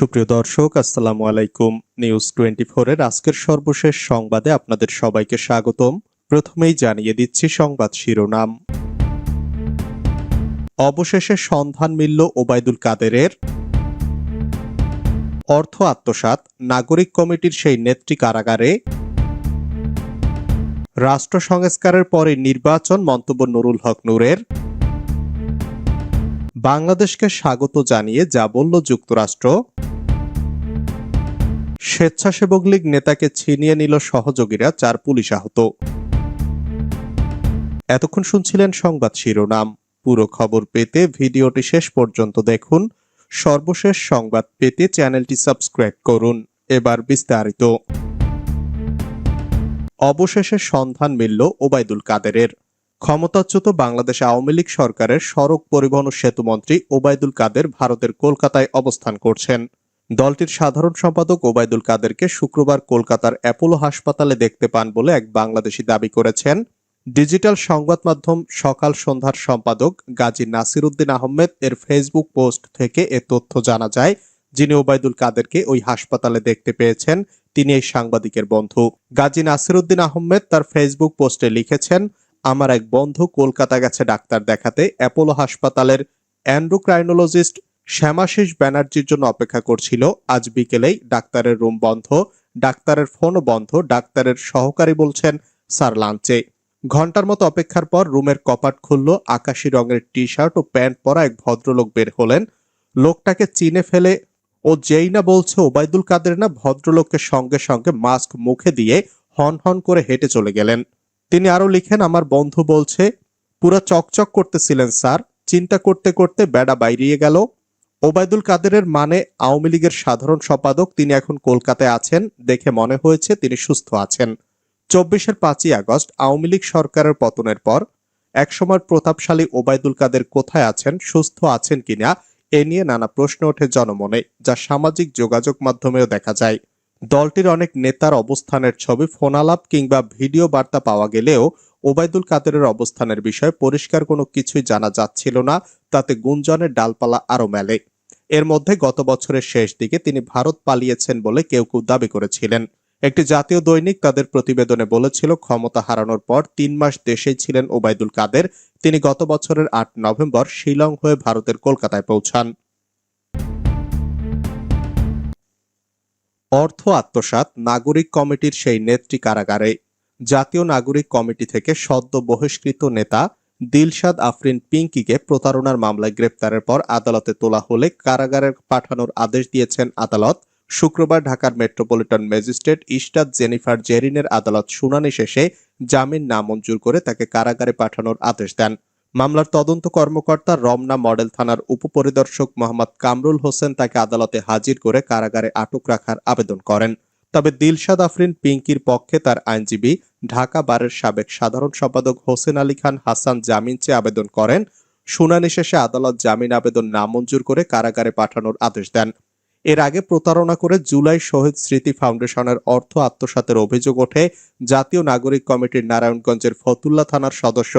সুপ্রিয় দর্শক, আসসালামু আলাইকুম। নিউজ টোয়েন্টি এর আজকের সর্বশেষ সংবাদে আপনাদের সবাইকে স্বাগতম। প্রথমেই জানিয়ে দিচ্ছি সংবাদ শিরোনাম। অবশেষে সন্ধান মিলল ওবায়দুল কাদেরের। অর্থ আত্মসাৎ, নাগরিক কমিটির সেই নেত্রী কারাগারে। রাষ্ট্র সংস্কারের পরে নির্বাচন, মন্তব্য নুরুল হক নূরের। বাংলাদেশকে স্বাগত জানিয়ে যা বলল যুক্তরাষ্ট্র। স্বেচ্ছাসেবক লীগ নেতাকে ছিনিয়ে নিল সহযোগীরা, চার পুলিশ আহত। এতক্ষণ শুনছিলেন সংবাদ শিরোনাম। পুরো খবর পেতে ভিডিওটি শেষ পর্যন্ত দেখুন। সর্বশেষ সংবাদ পেতে চ্যানেলটি সাবস্ক্রাইব করুন। এবার বিস্তারিত। অবশেষে সন্ধান মিলল ওবায়দুল কাদেরের। ক্ষমতাচ্যুত বাংলাদেশ আওয়ামী লীগ সরকারের সড়ক পরিবহন সেতুমন্ত্রী ওবায়দুল কাদের ভারতের কলকাতায় অবস্থান করছেন। দলটির সাধারণ সম্পাদক ওবায়দুল কাদেরকে শুক্রবার কলকাতার অ্যাপোলো হাসপাতালে দেখতে পান বলে এক বাংলাদেশি দাবি করেছেন। ডিজিটাল সংবাদ মাধ্যম সকাল সন্ধ্যার সম্পাদক গাজী নাসির উদ্দিন আহমেদ এর ফেসবুক পোস্ট থেকে এ তথ্য জানা যায়, যিনি ওবায়দুল কাদেরকে ওই হাসপাতালে দেখতে পেয়েছেন। তিনি এই সাংবাদিকের বন্ধু। গাজী নাসির উদ্দিন আহমেদ তার ফেসবুক পোস্টে লিখেছেন, আমার এক বন্ধু কলকাতা গেছে ডাক্তার দেখাতে। অ্যাপোলো হাসপাতালের অ্যান্ড্রোক্রাইনোলজিস্ট শ্যামাশিস ব্যানার্জির জন্য অপেক্ষা করছিল। আজ বিকেলেই ডাক্তারের রুম বন্ধ, ডাক্তারের ফোনও বন্ধ, ডাক্তারের সহকারী বলছেন, স্যার, লাঞ্চে। ঘণ্টার মতো অপেক্ষার পর রুমের কপাট খুলল, আকাশি রঙের টি শার্ট ও প্যান্ট পরা এক ভদ্রলোক বের হলেন। লোকটাকে চিনে ফেলে, ও যেই না বলছে ওবায়দুল কাদের না? ভদ্রলোককে সঙ্গে সঙ্গে মাস্ক মুখে দিয়ে হন হন করে হেঁটে চলে গেলেন। তিনি আরও লিখেন, আমার বন্ধু বলছে, পুরা চকচক করতেছিলেন স্যার। চিন্তা করতে করতে বেড়া বাইরিয়ে গেল। ওবায়দুল কাদেরের মানে আওয়ামী লীগের সাধারণ সম্পাদক তিনি এখন কলকাতায় আছেন দেখে মনে হয়েছে তিনি সুস্থ আছেন। চব্বিশের পাঁচই আগস্ট, আওয়ামী লীগ সরকারের পতনের পর একসময় প্রতাপশালী ওবায়দুল কাদের কোথায় আছেন, সুস্থ আছেন কিনা, এ নিয়ে নানা প্রশ্ন ওঠে জনমনে, যা সামাজিক যোগাযোগ মাধ্যমেও দেখা যায়। দলটির অনেক নেতার অবস্থানের ছবি, ফোনালাপ কিংবা ভিডিও বার্তা পাওয়া গেলেও ওবায়দুল কাদেরের অবস্থানের বিষয়ে পরিষ্কার কোনো কিছুই জানা যাচ্ছিল না, তাতে গুঞ্জনের ডালপালা আরও মেলে। এর মধ্যে গত বছরের শেষ দিকে তিনি ভারত পালিয়েছেন বলে কেউ কেউ দাবি করেছিলেন। একটি জাতীয় দৈনিক তাদের প্রতিবেদনে বলেছিল, ক্ষমতা হারানোর পর তিন মাস দেশেই ছিলেন ওবায়দুল কাদের। তিনি গত বছরের আট নভেম্বর শিলং হয়ে ভারতের কলকাতায় পৌঁছান। অর্থ আত্মসাৎ নাগরিক কমিটির সেই নেত্রী কারাগারে। জাতীয় নাগরিক কমিটি থেকে সদ্য বহিষ্কৃত নেতা দিলশাদ আফরিন পিঙ্কিকে প্রতারণার মামলায় গ্রেপ্তারের পর আদালতে তোলা হলে কারাগারে পাঠানোর আদেশ দিয়েছেন আদালত। শুক্রবার ঢাকার মেট্রোপলিটন ম্যাজিস্ট্রেট ইস্টাদ জেনিফার জেরিনের আদালত শুনানি শেষে জামিন নামঞ্জুর করে তাকে কারাগারে পাঠানোর আদেশ দেন। মামলার তদন্ত কর্মকর্তা রমনা মডেল থানার উপপরিদর্শক মোহাম্মদ কামরুল হোসেন তাকে আদালতে হাজির করে কারাগারে আটক রাখার আবেদন করেন। তবে দিলশাদ আফরিন পিঙ্কির পক্ষে তার আইনজীবী, ঢাকা বারের সাবেক সাধারণ সম্পাদক হোসেন আলী খান হাসান জামিন চেয়ে আবেদন করেন। শুনানি শেষে আদালত জামিন আবেদন নামঞ্জুর করে কারাগারে পাঠানোর আদেশ দেন। এর আগে প্রতারণা করে জুলাই শহীদ স্মৃতি ফাউন্ডেশনের অর্থ আত্মসাতের অভিযোগ ওঠে। জাতীয় নাগরিক কমিটির নারায়ণগঞ্জের ফতুল্লা থানার সদস্য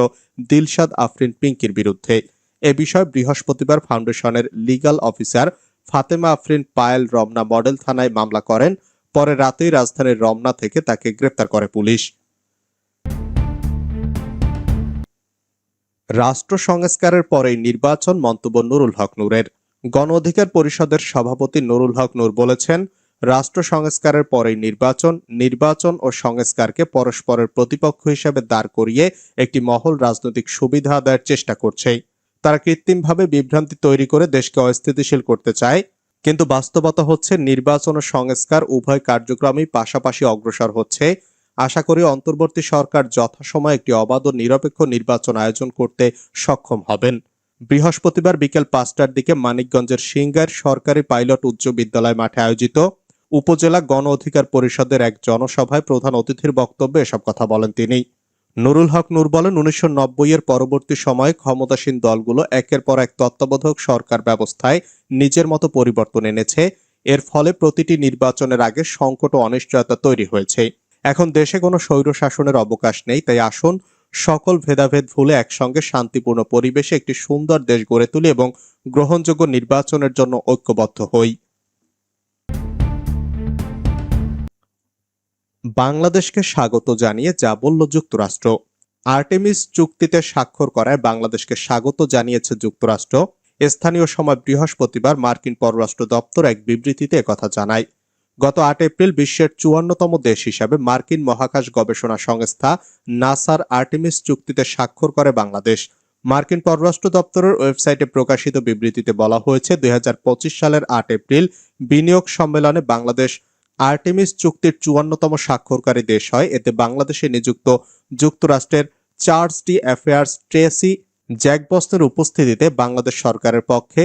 দিলশাদ আফরিন পিঙ্কির বিরুদ্ধে। এ বিষয়ে বৃহস্পতিবার ফাউন্ডেশনের legal officer Fatema Afrin Payel Ramna model থানায় মামলা করেন। পরে রাতেই রাজধানীর রমনা থেকে তাকে গ্রেপ্তার করে পুলিশ। রাষ্ট্র সংস্কারের পরেই নির্বাচন মন্তব্য নুরুল হক নূরের। গণ অধিকার পরিষদের সভাপতি নুরুল হক নূর বলেছেন, রাষ্ট্র সংস্কারের পরেই নির্বাচন নির্বাচন ও সংস্কারকে পরস্পরের প্রতিপক্ষ হিসেবে দাঁড় করিয়ে একটি মহল রাজনৈতিক সুবিধা আদায়ের চেষ্টা করছে। তারা কৃত্রিমভাবে বিভ্রান্তি তৈরি করে দেশকে অস্থিতিশীল করতে চায়। কিন্তু বাস্তবতা হচ্ছে নির্বাচন ও সংস্কার উভয় কার্যক্রমই পাশাপাশি অগ্রসর হচ্ছে। আশা করি অন্তর্বর্তী সরকার যথাসময়ে একটি অবাধ ও নিরপেক্ষ নির্বাচন আয়োজন করতে সক্ষম হবেন। বৃহস্পতিবার বিকেল পাঁচটার দিকে মানিকগঞ্জের সিঙ্গার সরকারি পাইলট উচ্চ বিদ্যালয় মাঠে আয়োজিত উপজেলা গণ অধিকার পরিষদের এক জনসভায় প্রধান অতিথির বক্তব্যে এসব কথা বলেন তিনি। নুরুল হক নূর বলেন, উনিশশো এর পরবর্তী সময়ে ক্ষমতাসীন দলগুলো একের পর এক তত্ত্বাবধায়ক সরকার ব্যবস্থায় নিজের মতো পরিবর্তন এনেছে। এর ফলে প্রতিটি নির্বাচনের আগে সংকট ও অনিশ্চয়তা তৈরি হয়েছে। এখন দেশে কোনো স্বৈর শাসনের অবকাশ নেই, তাই আসুন সকল ভেদাভেদ ভুলে একসঙ্গে শান্তিপূর্ণ পরিবেশে একটি সুন্দর দেশ গড়ে তুলি এবং গ্রহণযোগ্য নির্বাচনের জন্য ঐক্যবদ্ধ হই। বাংলাদেশকে স্বাগত জানিয়ে যা বলল যুক্তরাষ্ট্র। আর্টেমিস চুক্তিতে স্বাক্ষর করায় বাংলাদেশকে স্বাগত জানিয়েছে যুক্তরাষ্ট্র। স্থানীয় সময় বৃহস্পতিবার মার্কিন পররাষ্ট্র দপ্তর এক বিবৃতিতে একথা জানায়। গত আট এপ্রিল বিশ্বের চুয়ান্নতম দেশ হিসাবে মার্কিন মহাকাশ গবেষণা সংস্থা নাসার আর্টেমিস চুক্তিতে স্বাক্ষর করে বাংলাদেশ। মার্কিন পররাষ্ট্র দপ্তরের ওয়েবসাইটে প্রকাশিত বিবৃতিতে বলা হয়েছে, দুই হাজার পঁচিশ সালের আট এপ্রিল বিনিয়োগ সম্মেলনে বাংলাদেশ আর্টেমিস চুক্তির চুয়ান্নতম স্বাক্ষরকারী দেশ হয়। এতে বাংলাদেশে নিযুক্ত যুক্তরাষ্ট্রের চার্লস ডি অ্যাফেয়ার্স, ট্রেসি জ্যাকবস্তের উপস্থিতিতে বাংলাদেশ সরকারের পক্ষে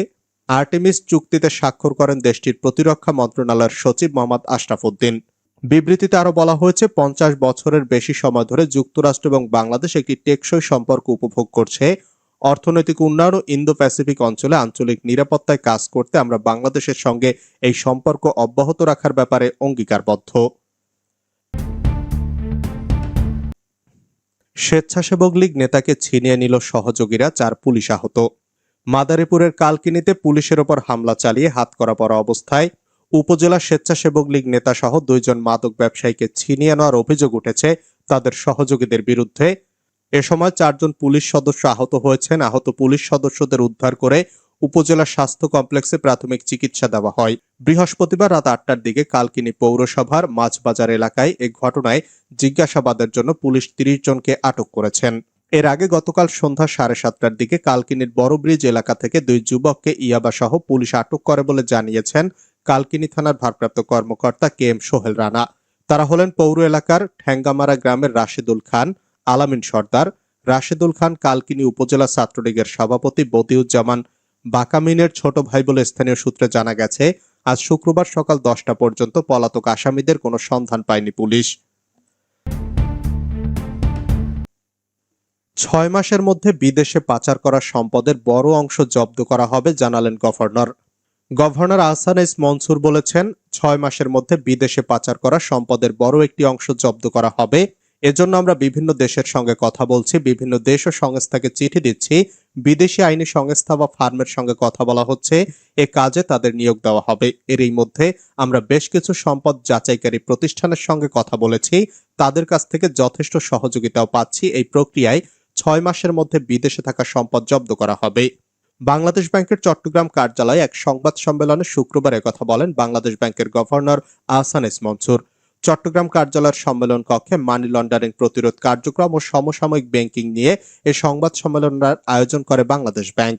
আর্টেমিস চুক্তিতে স্বাক্ষর করেন দেশটির প্রতিরক্ষা মন্ত্রণালয়ের সচিব মোহাম্মদ আশরাফ উদ্দিন। বিবৃতিতে আরও বলা হয়েছে, পঞ্চাশ বছরের বেশি সময় ধরে যুক্তরাষ্ট্র এবং বাংলাদেশ একটি টেকসই সম্পর্ক উপভোগ করছে। অর্থনৈতিক উন্নয়ন ও ইন্দো প্যাসিফিক অঞ্চলে আঞ্চলিক নিরাপত্তায় কাজ করতে আমরা বাংলাদেশের সঙ্গে এই সম্পর্ক অব্যাহত রাখার ব্যাপারে অঙ্গীকারবদ্ধ। স্বেচ্ছাসেবক লীগ নেতাকে ছিনিয়ে নিল সহযোগীরা, চার পুলিশ আহত। মাদারীপুরের কালকিনিতে পুলিশের ওপর হামলা চালিয়ে হাত করা পরা অবস্থায় উপজেলা স্বেচ্ছাসেবক লীগ নেতা সহ দুইজন মাদক ব্যবসায়ীকে ছিনিয়ে নেওয়ার অভিযোগ উঠেছে তাদের সহযোগীদের বিরুদ্ধে। এ সময় চারজন পুলিশ সদস্য আহত হয়েছেন। আহত পুলিশ সদস্যদের উদ্ধার করে উপজেলা স্বাস্থ্য কমপ্লেক্সে প্রাথমিক চিকিৎসা দেওয়া হয়। বৃহস্পতিবার রাত আটটার দিকে কালকিনি পৌরসভার মাছবাজার এলাকায় এ ঘটনায় জিজ্ঞাসাবাদের জন্য পুলিশ তিরিশ জনকে আটক করেছেন। এর আগে গতকাল সন্ধ্যা সাড়ে সাতটার দিকে কালকিনির বড় ব্রিজ এলাকা থেকে দুই যুবককে ইয়াবা সহ পুলিশ আটক করে বলে জানিয়েছেন কালকিনি থানার ভারপ্রাপ্ত কর্মকর্তা কে এম সোহেল রানা। তারা হলেন পৌর এলাকার ঠ্যাঙ্গামারা গ্রামের রাশেদুল খান আলামিন সর্দার, রাশেদুল খান কালকিনি উপজেলা ছাত্রলীগের সভাপতি বদিউজ্জামান বাকামিনের ছোট ভাই বলে স্থানীয় সূত্রে জানা গেছে, আজ শুক্রবার সকাল দশটা পর্যন্ত পলাতক আসামিদের কোনো সন্ধান পায়নি পুলিশ। ছয় মাসের মধ্যে বিদেশে পাচার করা সম্পদের বড় অংশ জব্দ করা হবে জানালেন governor. Governor Ahsan S Mansur বলেছেন, ছয় মাসের মধ্যে বিদেশে পাচার করা সম্পদের বড় একটি অংশ জব্দ করা হবে এজন্য আমরা বিভিন্ন দেশের সঙ্গে কথা বলছি, বিভিন্ন দেশ ও সংস্থাকে চিঠি দিচ্ছি। বিদেশি আইনি সংস্থা বা ফার্মের সঙ্গে কথা বলা হচ্ছে। এ কাজে তাদের নিয়োগ দেওয়া হবে। এরই মধ্যে আমরা বেশ কিছু সম্পদ যাচাইকারী প্রতিষ্ঠানের সঙ্গে কথা বলেছি। তাদের কাছ থেকে যথেষ্ট সহযোগিতাও পাচ্ছি। এই প্রক্রিয়ায় ছয় মাসের মধ্যে বিদেশে থাকা সম্পদ জব্দ করা হবে। বাংলাদেশ ব্যাংকের চট্টগ্রাম কার্যালয়ে এক সংবাদ সম্মেলনে শুক্রবার কথা বলেন বাংলাদেশ ব্যাংকের গভর্নর আহসান এস মনসুর। চট্টগ্রাম কার্যালয়ের সম্মেলন কক্ষে মানি লন্ডারিং প্রতিরোধ কার্যক্রম ও সমসাময়িক ব্যাংকিং নিয়ে এ সংবাদ সম্মেলনের আয়োজন করে বাংলাদেশ ব্যাংক।